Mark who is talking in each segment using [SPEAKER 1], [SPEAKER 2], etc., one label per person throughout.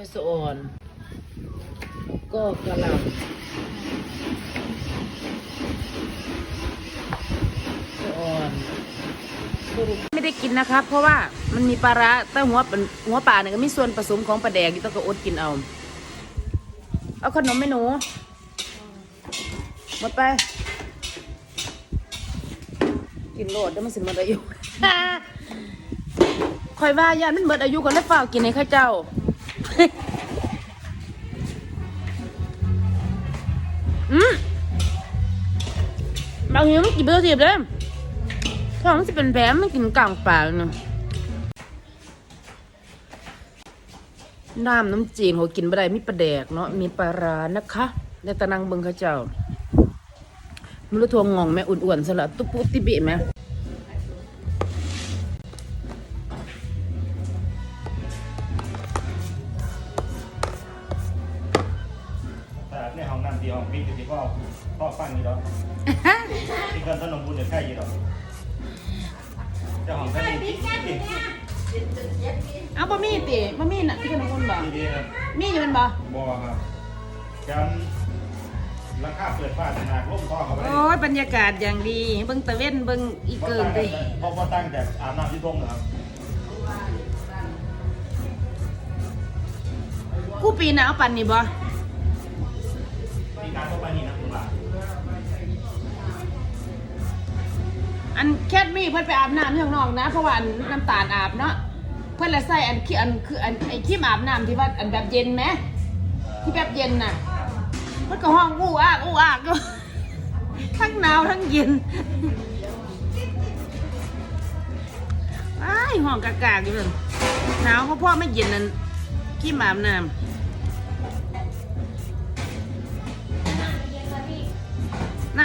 [SPEAKER 1] ให้สอ่อน ก็กระหล่ำสะอ่อนไม่ได้กินนะครับ เพราะว่ามันมีปลาร้าแต่หัวเป็นหัวปลาเนี่ยก็มีส่วนผสมของปลาแดกที่ต้องก็อดกินเอา เอาขนมไหมหนู หมดไป กินโลดแล้วมันสิหมดอายุคอยว่ายานมันหมดอายุก็เลยเฝ้ากินให้ข้าเจ้า เอางทีมันกินเบอร์สิบเลยถ้ามันจะเป็นแผลมันกินกลางปากเนาะน้ำน้ำจีนเขากินบ่ได้มีปลาแดกเนาะมีปลาร้านะคะในตะนังเบิงข้าเจ้ามันรู้ทวงงองแม่อ้วนๆสละตุ๊ปุติบิแม่
[SPEAKER 2] นห้องน้ำที่ห้องพี่ที่พ่อพ่อฟังนี่ดอกที่เกินถนนบุญเดี๋ยวแค่ยี่ดอกเจ้าของท่านนี่ที่
[SPEAKER 1] เอาบะหมี่ติบะหมี่น่ะที่ขนมอุ่นบ่
[SPEAKER 2] ดีครับ
[SPEAKER 1] มีอยู่เป็นบ่
[SPEAKER 2] บอครับจำราคาเปิดฟ้าขนาดร่มพ่อเขาไป
[SPEAKER 1] โอ้ยบรรยากาศอย่างดี เบิ่งตะเว้นเบิ่งอีเกินติ
[SPEAKER 2] พ่อพ่อตั้งแต่อาบน้ำที่ทุ่งนะครับ
[SPEAKER 1] กูปีหนาวปันนี่บ่
[SPEAKER 2] มี การเข้าไปนี่นะคุณบ่า
[SPEAKER 1] อันแคทมี่เพิ่นไปอาบน้ำที่ข้างนอกนะเพราะว่าอันน้ำตาลอาบเนาะเพิ่นละใส่อันขี้อันคืออันไอ้ขี้อาบน้ำที่ว่าอันแบบเย็นไหมที่แบบเย็นน่ะมันก็ห้องอู้อากอู้อากทั้งหนาวทั้งเย็นไอ้ห้องกากากอยู่เลยหนาวเพราะพ่อไม่เย็นนั่นขี้อาบน้ำ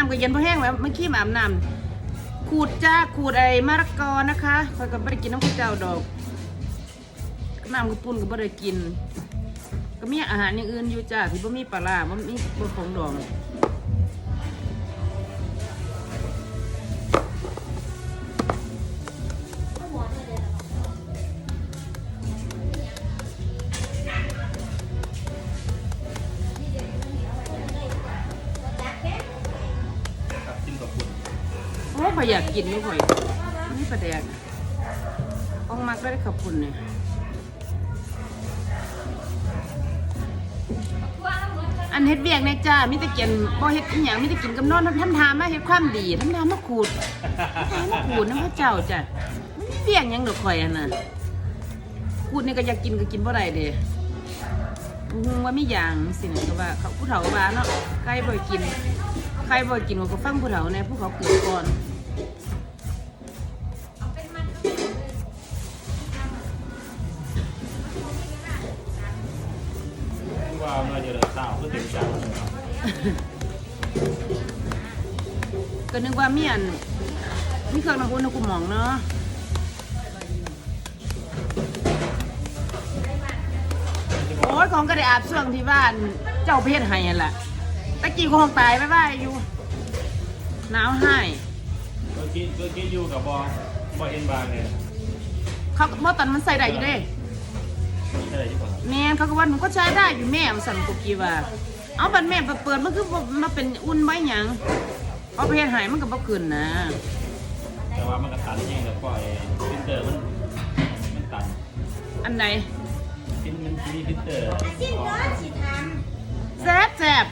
[SPEAKER 1] ำก็เย็นเพราะแห้งแล้วมันขี้อาบน้ำขูดจ้าขูดไอ้มะละกอนะคะคอยก็ไม่ได้กินน้ำข้าวเจ้าดอกน้ำกระปุนก็ไม่ได้กิน ก็มีอาหารอย่างอื่นอยู่จ้าที่บ่มีปลาล่าบ่มีบ่ของดอง อยอยากกินไม่ค่อยนี่ปลาแดกออกมาก็ได้ขอบคุณเนี่ยอันเฮ็ดเบียกเนี่ยจ้ามีแต่กินบ่เฮ็ดอีหยังมีแต่กินกับนอนทำทามาเฮ็ดความดีทำทามาขูดทำทามาขูดน้ำพระเจ้าจ้ะมันมีเบียกหยังดอกข่อยอันน่ะขูดนี่ก็อยากกินก็กินบ่ได้เด้ฮู้ว่ามีอย่างสิเนี่ยก็ว่าเขาผู้เฒ่าว่าเนาะใครบ่กินใครบ่กินก็ฟังผู้เฒ่าแน่ผู้เขาเกิดก่อน
[SPEAKER 2] ว่าเมื่อเดือนเสาร์ก็ถึงเช้าเลยครับ
[SPEAKER 1] ก็นึกว่าเมีอันมีเครื่องนักอุ่นนักกุหมองเนาะโอ้ยของก็ได้อาบช่วงที่บ้าน เจ้าเพศให้นั่นแหละตะกี้คงตายไปบ้าอยู่หนาวให้
[SPEAKER 2] กี้เมื่อกี้อยู่กับบอบอเอ็นบางเนี่ย
[SPEAKER 1] เขาเมื่อตอนมันใส่ได้อยู่เด้
[SPEAKER 2] ใช่ไหมที่บอก
[SPEAKER 1] แม่นเขาก็ว่าหนูก็ใช้ได้อยู่แม่มันสั่นกุกกี้ว่า เอาบันแม่เปิดมันคือบ่มาเป็นอุ่นไว้หยังเอาเพศให้มันก็บ่ขึ้นนะ
[SPEAKER 2] แต่ว่ามันก็ตันแห้งแล้วก็ไอ้พิมเตอร์มันมันตัน
[SPEAKER 1] อันใด
[SPEAKER 2] พิมมันมีพิมเตอร์
[SPEAKER 1] แซ่บแซ่บ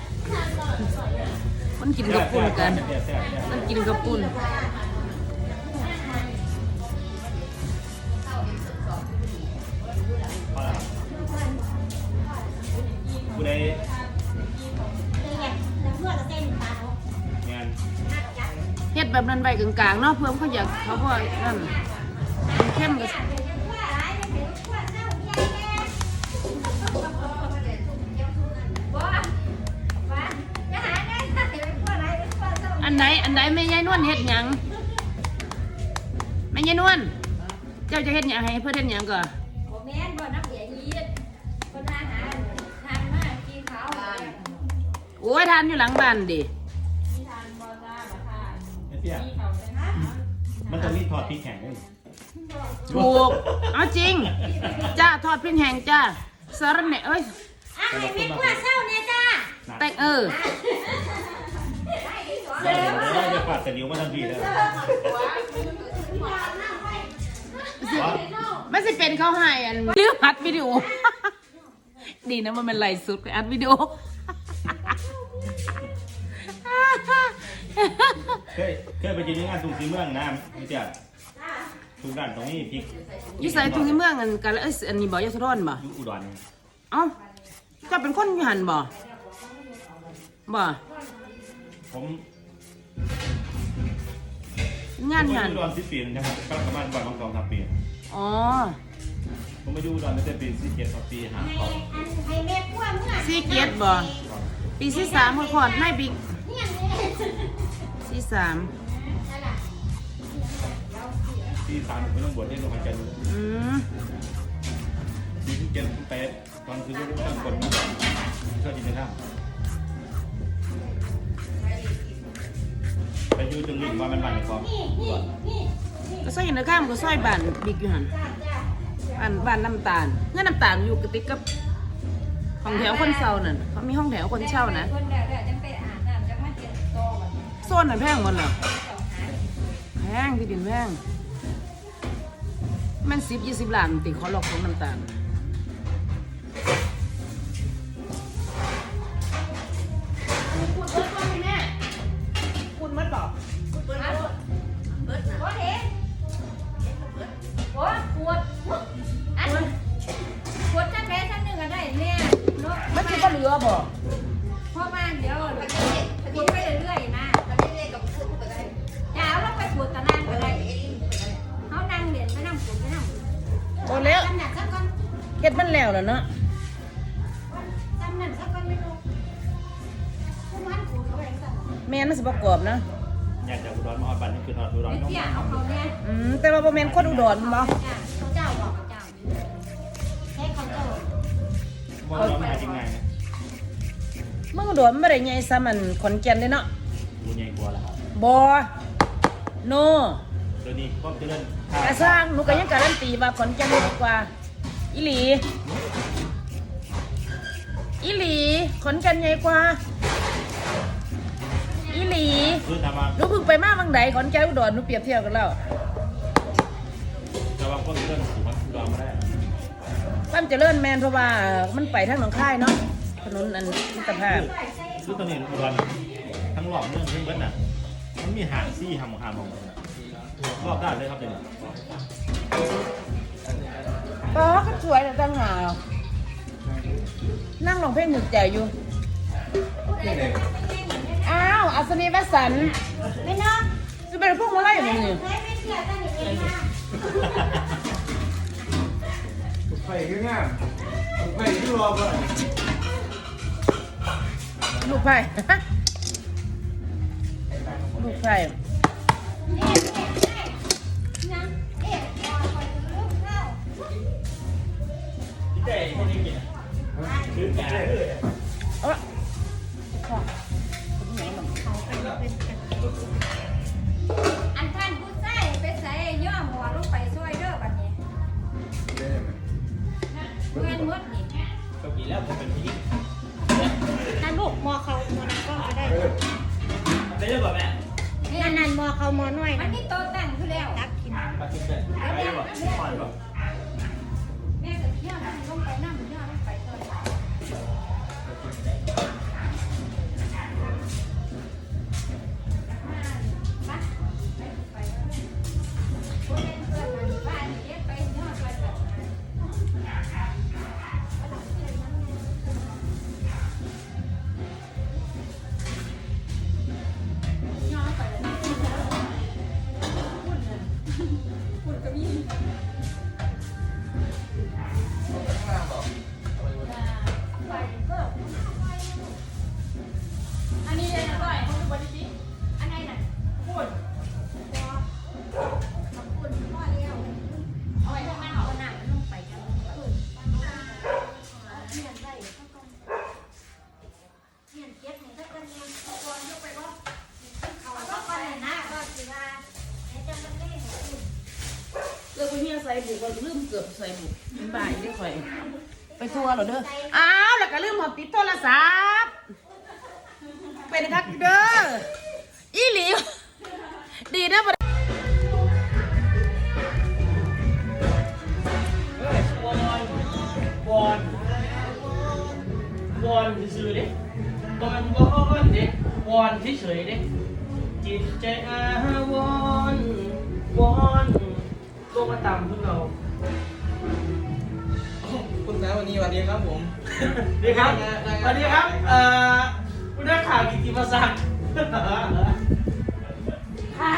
[SPEAKER 1] มันกินกับปุ่นกัน
[SPEAKER 2] แซ่บแซ่บแซ่บ
[SPEAKER 1] มันกินกับปุ่น แบบนั้นใบกลางๆเนาะเพื่อเขาอยากเขาก็นั่นมันเข้มกับอันไหนอันไหนแม่ยายนวลเฮ็ดหยังแม่ยายนวลเจ้าจะเฮ็ดหยังให้เพื่อนเฮ็ดหยังก่อน
[SPEAKER 3] แม่นบ่นักเสียยีดคนอาหารทานมากกินเขาว
[SPEAKER 1] โอ้ยทานอยู่หลังบ้านดิ
[SPEAKER 2] เตี้ย
[SPEAKER 3] มีเขาเป็นนะ
[SPEAKER 2] มันจะมีทอดพริกแข็งด้วย
[SPEAKER 1] ถูก เอาจริง จ้าทอดพริกแห้งจ้าสารแหน่เอ้ย
[SPEAKER 3] อะให้แม่กลัวเศร้าเนี่ยจ้า
[SPEAKER 1] แต่งเออ
[SPEAKER 2] เดี๋ยวเราจะปัดแต่นิ้วมาทันทีเลย
[SPEAKER 1] ไม่สิเป็นเขาให้อันเรื่องอัดวิดีโอ ดีนะมันเป็นไลฟ์สุดไปอัดวิดีโอ
[SPEAKER 2] เคยเคยไปกินที่งานตุงสีเมืองนะนี่เจ้าทุกด้านตรงนี้พริก
[SPEAKER 1] อยู่ใส่ทุ่งที่เมืองอันกันเอ้ยอันนี้บ่ยศรอนบ่
[SPEAKER 2] อยู่อุดร
[SPEAKER 1] เอ้าจะเป็นคนอยู่หันบ่บ่
[SPEAKER 2] ผม
[SPEAKER 1] งาน
[SPEAKER 2] ผม
[SPEAKER 1] หัน
[SPEAKER 2] อยู่อุดรสิบปีนะครับก็ประมาณวันสองสามปี
[SPEAKER 1] อ๋อ
[SPEAKER 2] ผมมาอยู่อุดรตั้งแต่ปีสี่เจ็ดปีหา
[SPEAKER 3] ให้
[SPEAKER 2] เขา
[SPEAKER 3] ให้แม่กลัวเมื่อ
[SPEAKER 1] ซีเกียรติบ่ปีที่สามคนก่อนไม่บิ๊ก
[SPEAKER 3] เนี่ยเนี่ย
[SPEAKER 1] ที่สาม
[SPEAKER 2] ปีสามผมไม่ต้องบวชที่โรงพยาบาลจันทร์
[SPEAKER 1] อืม
[SPEAKER 2] ปีที่เจ็ดผมไปตอนคือรู้ตั้งคนมาก่อนเชื่อจริงนะครับไปอยู่ตรงนี้ว่ามันบ้านในคลองอุดร
[SPEAKER 1] ก็ซอยอยู่ในข้ามก็ซอยบ้านบิ๊กอยู่หันบ้านบ้านน้ำตาลเงื่อนน้ำตาลอยู่กระติกกับห้องแถวคนเช่านั่นเขามีห้องแถวคนเช่านะ
[SPEAKER 3] คนเดียวเดี๋ยวจะไปอาบน้ำจะมาเจ็บโต ก่อน
[SPEAKER 1] โซนนั่นแพงหมดเหรอแพงที่ดินแพงมันสิบยี่สิบล้านติขอหลอกของน้ำตาลคุณเบิร์ดก่อนแม่คุณเบิร์ดบอก
[SPEAKER 3] เบิดเบิดโอ้เด็โอ้ปวดอันปวดจังแม่จังหนึ่งก็ได้เนี่
[SPEAKER 1] มันจะก็เหลือบ่
[SPEAKER 3] เพ เฮ็
[SPEAKER 1] ดมันแล้วแล้วเนาะ
[SPEAKER 3] จำหนักสักคนไม่รู้ผู้มันปวดเขาไปสั่ง
[SPEAKER 1] แม่นมันสิประกอบนะ
[SPEAKER 2] อยากจะอุดรมาฮอดบ้านนี่คือฮอดอุดร
[SPEAKER 3] ไอ้
[SPEAKER 2] น้อง
[SPEAKER 3] เตี้ยเอาเขาเนี่ย
[SPEAKER 1] อืมแต่ว่าบ่แม่นคนอุดรบ่
[SPEAKER 3] เขาเจ้าบอกเขาเจ้าแค่เขาเจ้า
[SPEAKER 2] ว่าอุดรมาหาจริงไงนะ
[SPEAKER 1] เมืองอุดรมันบ่ได้ใหญ่ซ้ำมันขอนแก่นเด้เนาะ
[SPEAKER 2] กูใหญ่กว่าละ
[SPEAKER 1] บ่โน
[SPEAKER 2] เดี๋ยวนี้ก็เจริญ
[SPEAKER 1] กระสร้างหนูก็ยังการันตีว่าขอนแก่นดีกว่า อีหลี อีหลีขอนแก่นใหญ่กว่า อีหลี
[SPEAKER 2] คือทำมา
[SPEAKER 1] หนูเพิ่งไปมาบางใดขอนแก่นอุดรหนูเปรียบเทียบกันแล้ว
[SPEAKER 2] จะวางก็เจริญถูกมันอุดรมาได้
[SPEAKER 1] ความเจริญแมนเพราะว่ามันไปทางหนองคายเนาะ ถนนอันมิตรภาพ
[SPEAKER 2] คือตอนนี้อุดรทั้งรอบเรื่องทั้งเบิ้ลน่ะ มันมีหางซี่หำหำของมันน่ะรอบด้านเลยครับเดี๋ยวนี้
[SPEAKER 1] อ๋อก็สวยแต่ตั้งหากนั่งร้องเพลงหนึกใจอยู่ อ้าว อัศนีวสันต์
[SPEAKER 3] ไม่เนาะ
[SPEAKER 1] จะเป็นพวกมาไล่อย่างนี้
[SPEAKER 3] ไม่ไม่เชื่อตั้งเองนะ
[SPEAKER 4] ไฟขึ้นงามไฟขึ้นรอก่อน
[SPEAKER 1] ลูกไผ่ลูกไผ่
[SPEAKER 3] อ
[SPEAKER 2] แก่เลย
[SPEAKER 1] เอาละ
[SPEAKER 3] อันท่านผู้ใส่ไปใส่ย่อหัวลงไปช่วยเด้อบัดนี้เงินหมดนี่
[SPEAKER 2] ก็ปีแล้วผมเป็นพี่
[SPEAKER 5] ถ้าลูกมอเขามอนั้นก็เอาได้
[SPEAKER 2] ได้เรื่องแบบแม่
[SPEAKER 5] อันนั้นมอเขามอน้อย
[SPEAKER 3] มั
[SPEAKER 5] นั่
[SPEAKER 3] น
[SPEAKER 5] น
[SPEAKER 3] นี่โตตั้งคือแล้ว
[SPEAKER 5] ตักกิน
[SPEAKER 2] ปฏิเสธได้แบบผ่อนแบบ
[SPEAKER 3] แม่ก็ ย่อลงไปนั่ง กือบไปเฮี
[SPEAKER 1] ยใส่บุกก็ลืมเกือบใส่บุกบ่ายได้ข่อยไปทัวร์เหรอเด้ออ้าวแล้วก็ลืมหอบติดโทรศัพท์เป็นคักเด้ออีหลีดีนะบ่
[SPEAKER 6] เฮ้ยวอนวอนวอนซื่อๆดิวอนวอนดิวอนเฉยๆดิจิตใจอาวรณ์วอน ลงมาต่ำพวกเรา
[SPEAKER 4] คุณแม่วันนี้สวัสดีครับผม
[SPEAKER 6] ดีครับสวัสดีครับเอ่อคุณนักข่าวกิติมศักดิ์ค่ะ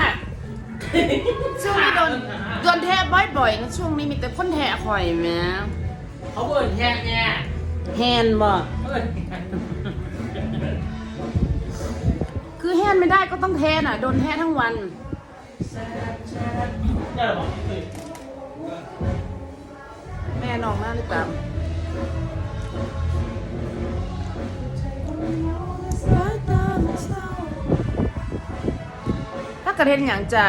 [SPEAKER 1] ช่วงนี้โดนโดนแทะบ่อยๆนะช่วงนี้มีแต่คนแทะข่อยแหม
[SPEAKER 6] เขาเปิดแค่เนี่ย
[SPEAKER 1] แฮนบ่
[SPEAKER 6] เปิด
[SPEAKER 1] คือแฮนไม่ได้ก็ต้องแทน่ะ โดนแทะทั้งวัน น้องมากหรือเปล่าถ้ากระเทนอย่างจ้ะ